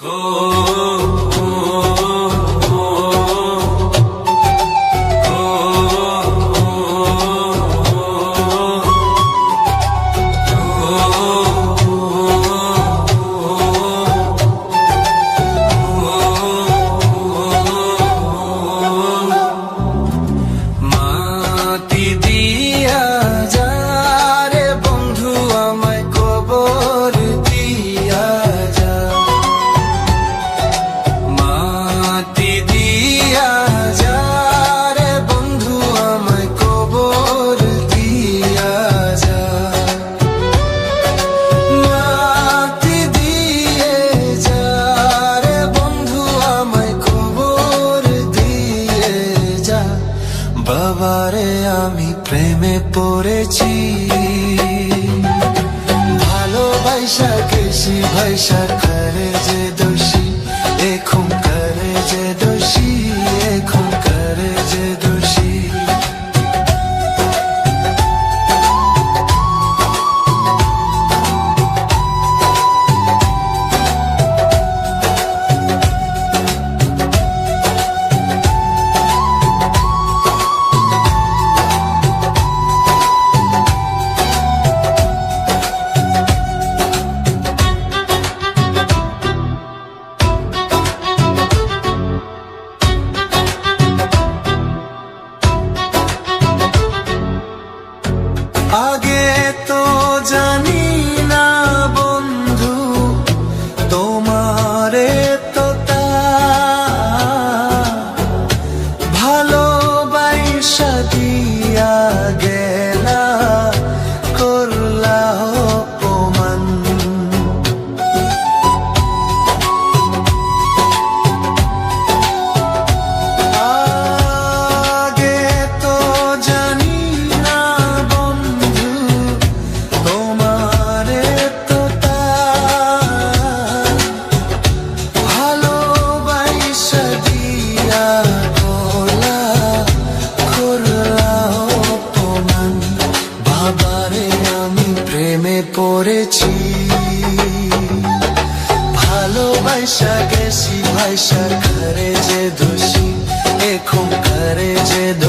Oh. বাবারে আমি প্রেমে পড়েছি। ভালোবাসা কেশি ভাইসা করে যে দোষী। ખરે જે દોષી એ ખૂબ કરે જે દોષી